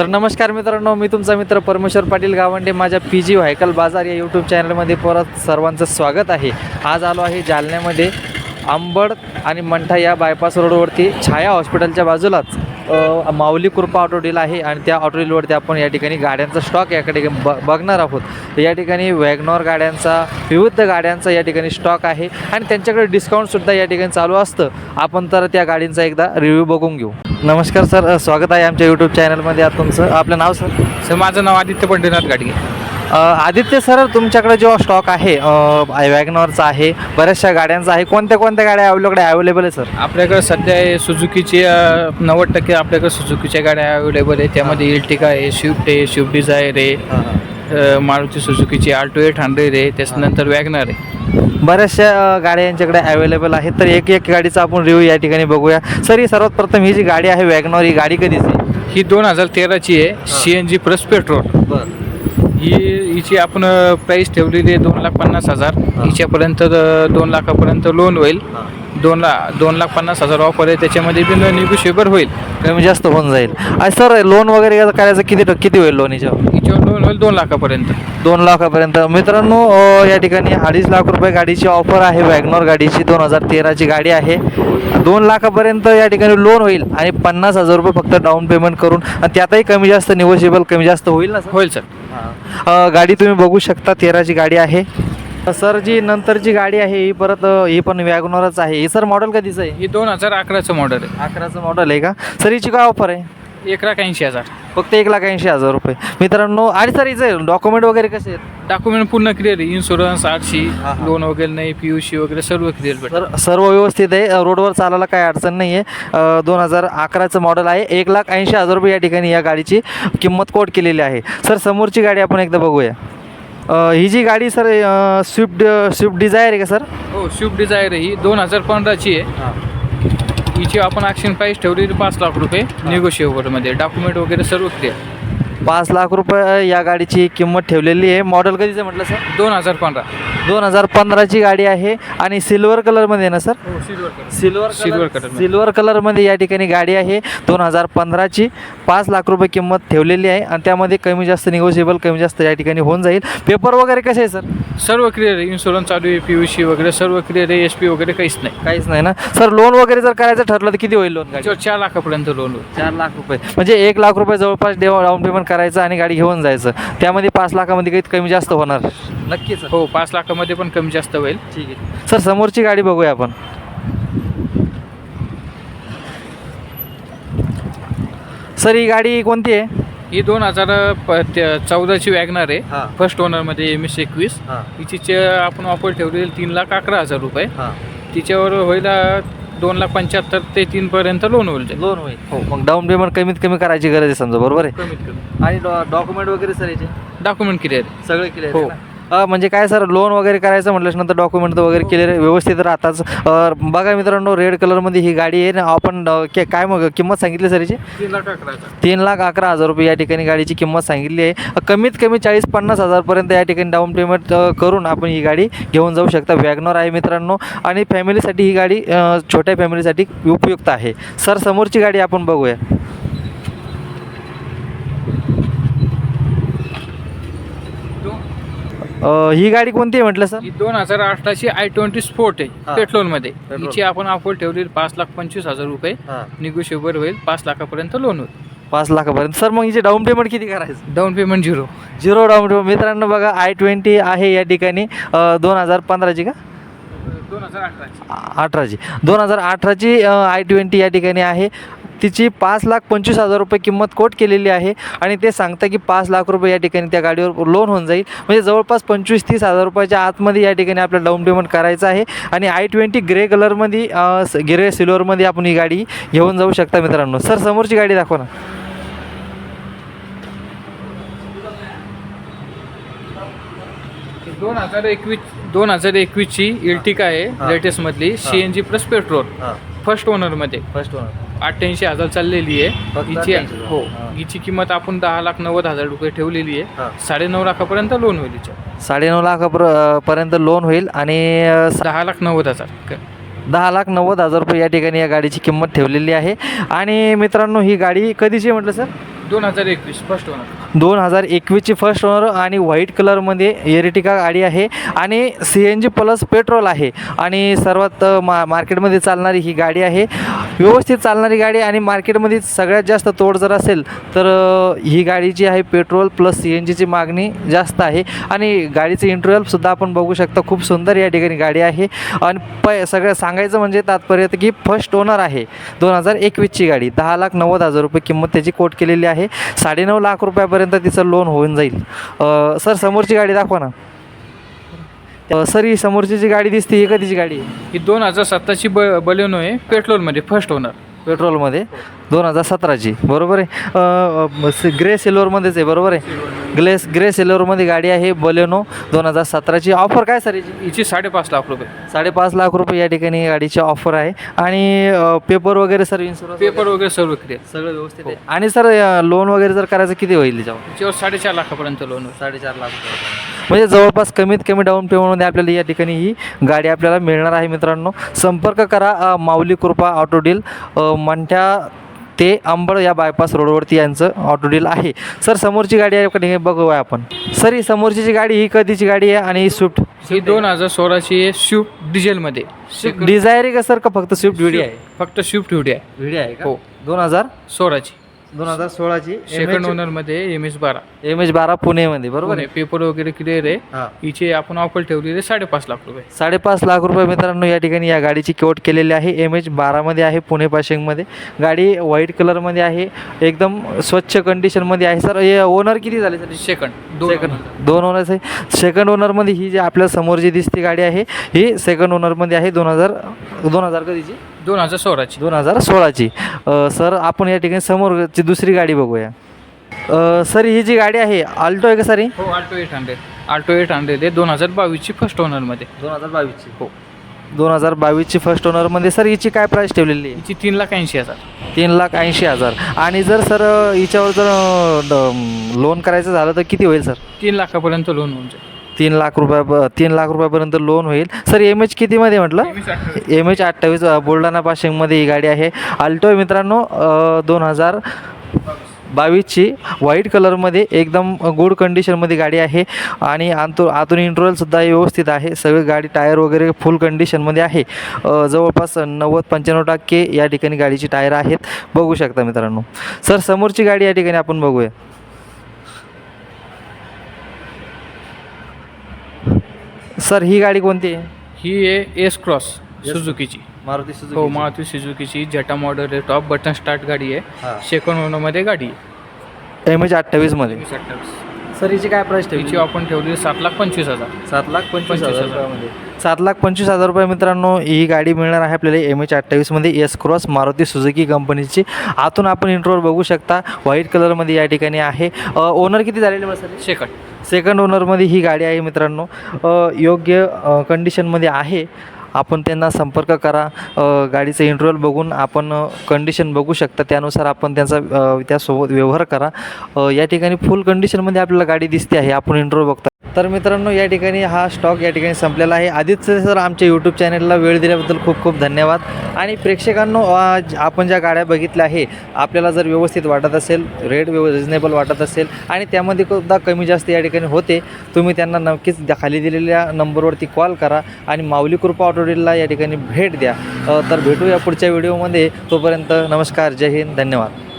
तर नमस्कार मित्रांनो मी तुमचा मित्र परमेश्वर पाटील गावंडे माझ्या पी जी व्हायकल बाजार या यूट्यूब चॅनलमध्ये परत सर्वांचं स्वागत आहे. आज आलो आहे जालन्यामध्ये आंबड आणि मंठा या बायपास रोडवरती छाया हॉस्पिटलच्या बाजूलाच. माऊली कृपा ऑटो डील आहे आणि त्या ऑटो डीलवरती आपण या ठिकाणी गाड्यांचा स्टॉक याकडे ब बघणार आहोत. तर या ठिकाणी वॅगनॉर गाड्यांचा विविध गाड्यांचा या ठिकाणी स्टॉक आहे आणि त्यांच्याकडे डिस्काउंटसुद्धा या ठिकाणी चालू असतं. आपण तर त्या गाडींचा एकदा रिव्ह्यू बघून घेऊ. नमस्कार सर स्वागत आहे आमच्या यूट्यूब चॅनलमध्ये आज तुमचं. आपलं नाव सर? सर माझं नाव आदित्य पंढरीनाथ गाडगे. आदित्य सर तुमच्याकडे जो स्टॉक आहे वॅगनॉरचा आहे बऱ्याचशा गाड्यांचा आहे कोणत्या कोणत्या गाड्या आपल्याकडे अवेलेबल आहे सर? आपल्याकडे सध्या सुझुकीची अ, नव्वद टक्के आपल्याकडे सुझुकीच्या गाड्या अवेलेबल आहे. त्यामध्ये इल्टिका आहे स्विफ्ट आहे स्विफ्ट डिझायर आहे. मारुती सुझुकीची आल्टो एट हंड्रेड आहे त्याच्यानंतर वॅगनर आहे. बऱ्याचशा गाड्या यांच्याकडे अवेलेबल आहेत. तर एक एक गाडीचा आपण रिव्ह्यू या ठिकाणी बघूया. सर ही सर्वात प्रथम ही जी गाडी आहे वॅगनॉर ही गाडी कधीची ही दोन हजार तेराची आहे C N G plus petrol ही हिची आपण प्राईस ठेवलेली आहे दोन लाख पन्नास हजार. हिच्यापर्यंत दोन लाखापर्यंत लोन होईल. दोन लाख दोन लाख पन्नास हजार ऑफर आहे त्याच्यामध्ये बी निगोशिएबल होईल. कमी जास्त होऊन जाईल. आणि सर लोन वगैरे करायचं किती टक्के किती होईल लोन हिच्यावर? लोन होईल दोन लाखापर्यंत. दोन लाखापर्यंत. मित्रांनो अ, या ठिकाणी अडीच लाख रुपये गाडीची ऑफर आहे. वॅगनॉर गाडीची दोन हजार तेराची गाडी आहे. दोन लाखापर्यंत या ठिकाणी लोन होईल आणि पन्नास हजार रुपये फक्त डाऊन पेमेंट करून आणि त्यातही कमी जास्त निगोशिएबल कमी जास्त होईल ना सर होईल सर अ, गाडी तुम्ही बघू शकता तेराची गाडी आहे. सर जी नंतरची गाडी आहे ही परत अ, ही पण वॅगनॉरच आहे. ही सर मॉडेल कधीचं आहे? ही दोन हजार अकराचं मॉडेल आहे. अकराचं मॉडेल आहे का? सर हिची काय ऑफर आहे? एक लाख ऐंशी हजार. फक्त एक लाख ऐंशी हजार रुपये. मित्रांनो आणि सर हिचं डॉक्युमेंट वगैरे कसे आहेत? डॉक्युमेंट पूर्ण क्लिअर आहे. इन्शुरन्स आर सी हा, हा. लोन वगैरे नाही पी यू सी वगैरे सर्व क्लिअर तर सर्व व्यवस्थित आहे. अ, रोडवर चालायला काही अडचण नाही आहे दोन हजार अकराचं मॉडेल आहे. एक लाख ऐंशी हजार रुपये या ठिकाणी या गाडीची किंमत कोट केलेली आहे. सर समोरची गाडी आपण एकदा बघूया. अ, ही जी गाडी सर स्विफ्ट स्विफ्ट डिझायर आहे का सर? हो स्विफ्ट डिझायर ही दोन हजार पंधराची आहे. हिची आपण ॲक्शन प्राईस ठेवलेली पाच लाख रुपये निगोशिएबलमध्ये डॉक्युमेंट वगैरे सर्व क्लिअर पाच लाख रुपये या गाडीची किंमत ठेवलेली आहे. मॉडेल कधीचं म्हटलं सर दोन हजार पंधरा. दोन हजार पंधराची गाडी आहे आणि सिल्वर कलरमध्ये ना सर हो सिल्वर सिल्वर मध्ये. सिल्वर कलरमध्ये या ठिकाणी गाडी आहे. दोन हजार पंधराची पाच लाख रुपये किंमत ठेवलेली आहे आणि त्यामध्ये कमी जास्त निगोशिएबल कमी जास्त या ठिकाणी होऊन जाईल. पेपर वगैरे कसे आहे सर सर्व क्लिअर आहे. इन्शुरन्स चालू आहे पी यू सी वगैरे सर्व क्लिअर आहे. एस पी वगैरे काहीच नाही. काहीच नाही ना? सर लोन वगैरे जर करायचं ठरलं तर किती होईल लोन गाडी चार लाखापर्यंत लोन होईल. चार लाख रुपये. म्हणजे एक लाख रुपये जवळपास डाऊन पेमेंट करायचं आणि गाडी घेऊन जायचं. त्यामध्ये पाच लाखामध्ये काही कमी जास्त होणार. नक्कीच. हो पाच लाखामध्ये पण कमी जास्त होईल. ठीक आहे. सर समोरची गाडी बघूया आपण. सर ही गाडी कोणती आहे? ही दोन हजार चौदाची वॅगनार हा. आहे फर्स्ट ओनरमध्ये एम एस एकवीस. हिची चे- आपण ऑफर ठेवलेली तीन लाख अकरा हजार रुपये. तिच्यावर होईल दोन लाख पंच्याहत्तर ते तीनपर्यंत लोन होईल ते. लोन होईल. हो. मग डाऊन पेमेंट कमीत कमी करायची गरज आहे समजा बरोबर आहे? कमीत कमी. आणि डॉक्युमेंट वगैरे सर याचे? डॉक्युमेंट क्लिअर सगळे क्लिअर हो. म्हणजे काय सर लोन वगैरे करायचं म्हटल्यास नंतर डॉक्युमेंट वगैरे क्लिअर व्यवस्थित राहताच. बघा मित्रांनो रेड कलरमध्ये ही गाडी आहे ना आपण काय मग किंमत सांगितली सर याची? तीन लाख अकरा हजार तीन लाख अकरा हजार रुपये या ठिकाणी गाडीची किंमत सांगितली आहे. अ, कमीत कमी चाळीस पन्नास हजारपर्यंत या ठिकाणी डाऊन पेमेंट करून आपण ही गाडी घेऊन जाऊ शकता. वॅगनॉर आहे मित्रांनो. आणि फॅमिलीसाठी ही गाडी छोट्या फॅमिलीसाठी उपयुक्त आहे. सर समोरची गाडी आपण बघूया. अ, ही गाडी कोणती आहे म्हटलं सर? ही दोन हजार अठराची आय ट्वेंटी स्पोर्ट हा. आहे पेट्रोलमध्ये पेट्रोल. हिची आपण ऑफर ठेवलेली पाच लाख पंचवीस हजार रुपये. निगोशिएबल होईल पाच लाखापर्यंत लोन होईल. पाच लाखापर्यंत. सर मग हिचे डाऊन पेमेंट किती करायचं? Down payment zero zero down payment मित्रांनो बघा आय ट्वेंटी आहे या ठिकाणी. दोन हजार पंधराची का? दोन हजार अठराची. अठराची. दोन हजार अठराची आय ट्वेंटी या ठिकाणी आहे. तिची पाच लाख पंचवीस हजार रुपये किंमत कोट केलेली आहे आणि ते सांगतं की पाच लाख रुपये या ठिकाणी त्या गाडीवर लोन होऊन जाईल. म्हणजे जवळपास पंचवीस तीस हजार रुपयाच्या आतमध्ये या ठिकाणी आपल्याला डाऊन पेमेंट करायचं आहे. आणि आय ट्वेंटी ग्रे कलरमध्ये ग्रे सिल्वरमध्ये आपण ही गाडी घेऊन जाऊ शकता मित्रांनो. सर समोरची गाडी दाखवा ना. दोन हजार एकवीस दोन हजार एकवीसची इल्टिका. आहे लेटेस्ट मधली C N G plus petrol first ओनरमध्ये first owner अठ्ठ्याऐंशी हजार चाललेली आहे. फक्त हिची 88,000. हो. हा. हिची किंमत आपण दहा लाख नव्वद हजार रुपये ठेवलेली हा. आहे साडेनऊ लाखापर्यंत लोन होईल हिच्या साडेनऊ लाखापर पर्यंत लोन होईल आणि अ, सा- दहा लाख नव्वद हजार. क- दहा लाख नव्वद हजार रुपये या ठिकाणी या गाडीची किंमत ठेवलेली आहे. आणि मित्रांनो ही गाडी कधीची आहे म्हटलं सर? दोन हजार एकवीस फर्स्ट ओनर दोन हजार एकवीसची फर्स्ट ओनर आणि व्हाईट कलरमध्ये एरिटिका गाडी आहे आणि C N G plus petrol आहे. आणि सर्वात अ, मा मार्केटमध्ये चालणारी ही गाडी आहे. व्यवस्थित चालणारी गाडी आणि मार्केटमध्ये सगळ्यात जास्त तोड जर असेल तर अ, ही गाडी जी आहे पेट्रोल प्लस सी एन जीची मागणी जास्त आहे. आणि गाडीचं इंटरव्हलसुद्धा आपण बघू शकता खूप सुंदर या ठिकाणी गाडी आहे. आणि प सगळं सांगायचं म्हणजे तात्पर्य की फर्स्ट ओनर आहे दोन हजार एकवीसची गाडी. दहा लाख नव्वद हजार रुपये किंमत त्याची कोट केलेली आहे. साडेनऊ लाख रुपयापर्यंत तिचं लोन होऊन जाईल. सर समोरची गाडी दाखवा ना. सर ही समोरची जी गाडी दिसते ही कधीची गाडी आहे? ही दोन हजार सत्ताची ब बलेनो आहे. पेट्रोलमध्ये फर्स्ट ओनर पेट्रोलमध्ये? दोन हजार सतराची. बरोबर आहे? ग्रे सिल्वरमध्येच आहे बरोबर आहे? ग्लेस ग्रे सिल्वरमध्ये गाडी आहे बलेनो दोन हजार सतराची. ऑफर काय सर याची? हिची साडेपाच लाख रुपये. साडेपाच लाख रुपये या ठिकाणी गाडीची ऑफर आहे. आणि पेपर वगैरे सर इन्शुरन्स पेपर वगैरे सर्व क्लिअर सगळं व्यवस्थित आहे. आणि सर लोन वगैरे जर करायचं किती होईल त्याच्यावर साडेचार लाखापर्यंत लोन साडेचार लाख म्हणजे जवळपास कमीत कमी डाऊन पेमेंटमध्ये आपल्याला या ठिकाणी ही गाडी आपल्याला मिळणार आहे मित्रांनो. संपर्क करा माऊली कृपा ऑटो डील मंठ्या ते अंबड या बायपास रोडवरती यांचं ऑटो डील आहे. सर समोरची गाडी आहे का बघूया आपण. सर ही समोरची जी गाडी ही कधीची गाडी आहे आणि ही स्विफ्ट ही दोन हजार सोळाची आहे स्विफ्ट डिझेलमध्ये डिझायर आहे का सर का फक्त स्विफ्ट व्हिडिओ आहे? फक्त स्विफ्ट व्हिडिओ आहे. व्हिडिओ आहे हो. दोन हजार? सोळाची. दोन हजार सोळाची सेकंड ओनरमध्ये एम एस बारा. एम एच बारा पुणेमध्ये बरोबर आहे? पेपर वगैरे क्लिअर आहे. हां. हिचे आपण ऑफर ठेवलेली साडेपाच लाख रुपये. साडेपाच लाख रुपये मित्रांनो या ठिकाणी या गाडीची कोट केलेली आहे. एम एच बारामध्ये आहे पुणे पाशिंगमध्ये गाडी व्हाईट कलरमध्ये आहे एकदम स्वच्छ कंडिशनमध्ये आहे. सर हे ओनर किती झाले सर सेकंड सेकंड दोन ओनर्स आहे. सेकंड ओनरमध्ये ही जी आपल्यासमोर जी दिसते गाडी आहे ही सेकंड ओनरमध्ये आहे दोन हजार दोन हजार कधीची? दोन हजार सोळाची. दोन हजार सोळाची. सर आपण या ठिकाणी समोरची दुसरी गाडी बघूया. सर ही जी गाडी आहे आल्टो आहे का सर ही? हो Alto eight hundred Alto eight hundred आहे. दोन हजार बावीसची फर्स्ट ओनरमध्ये दोन हजार बावीसची. हो. दोन हजार बावीसची फर्स्ट ओनरमध्ये सर हिची काय प्राईस ठेवलेली? आहे हिची तीन लाख ऐंशी हजार. तीन लाख ऐंशी हजार. आणि जर सर हिच्यावर जर लोन करायचं झालं तर किती होईल सर तीन लाखापर्यंत लोन होऊन जाईल. तीन लाख रुपया तीन लाख रुपयापर्यंत लोन होईल. सर एम एच कितीमध्ये म्हटलं? एम एच अठ्ठावीस. बुलढाणा पाशिंगमध्ये ही गाडी आहे. आल्टो आहे मित्रांनो दोन हजार बावीसची व्हाईट कलरमध्ये एकदम गुड कंडिशनमध्ये गाडी आहे आणि आंतो आतून इंटरवलसुद्धा व्यवस्थित आहे. सगळी गाडी टायर वगैरे फुल कंडिशनमध्ये आहे. जवळपास नव्वद पंच्याण्णव टक्के या ठिकाणी गाडीची टायर आहेत. बघू शकता मित्रांनो. सर समोरची गाडी या ठिकाणी आपण बघूया. सर ही गाडी कोणती आहे? ही आहे एस क्रॉस सुझुकीची मारुती हो मारुती सुझुकीची जटा मॉडल आहे. टॉप बटन स्टार्ट गाडी आहे. सेकंड ओनरमध्ये गाडी आहे. एम एच वीस अठ्ठावीस. सर हिची काय प्राईस हिची आपण ठेवली सात लाख पंचवीस हजार. सात लाख पंचवीस पंचवीस हजार हजार. रुपयामध्ये. सात लाख पंचवीस हजार रुपये मित्रांनो ही गाडी मिळणार आहे आपल्याला एम एच अठ्ठावीसमध्ये. एस क्रॉस मारुती सुझुकी कंपनीची आतून आपण इंट्रोवर बघू शकता. व्हाईट कलरमध्ये या ठिकाणी आहे. ओनर किती झालेले बसले सेकंड. सेकंड ओनरमध्ये ही गाडी आहे मित्रांनो. अ, योग्य कंडिशनमध्ये आहे. आपण त्यांना संपर्क करा. गाडीचं इंटरव्हल बघून आपण कंडिशन बघू शकता. त्यानुसार आपण त्यांचा त्यासोबत व्यवहार करा. या ठिकाणी फुल कंडिशनमध्ये आपल्याला गाडी दिसते आहे. आपण इंटरव्ह्यू बघता. तर मित्रांनो या ठिकाणी हा स्टॉक या ठिकाणी संपलेला आहे. आधीच सर आमच्या यूट्यूब चॅनलला वेळ दिल्याबद्दल खूप खूप धन्यवाद. आणि प्रेक्षकांनो आपण ज्या गाड्या बघितल्या आहे आपल्याला जर व्यवस्थित वाटत असेल रेट व्यव रिजनेबल वाटत असेल आणि त्यामध्ये सुद्धा कमी जास्त या ठिकाणी होते तुम्ही त्यांना नक्कीच द्या- खाली दिलेल्या नंबरवरती कॉल करा आणि माऊली कृपा ऑटोडीलला या ठिकाणी भेट द्या. तर भेटूया पुढच्या व्हिडिओमध्ये तोपर्यंत नमस्कार. जय हिंद. धन्यवाद.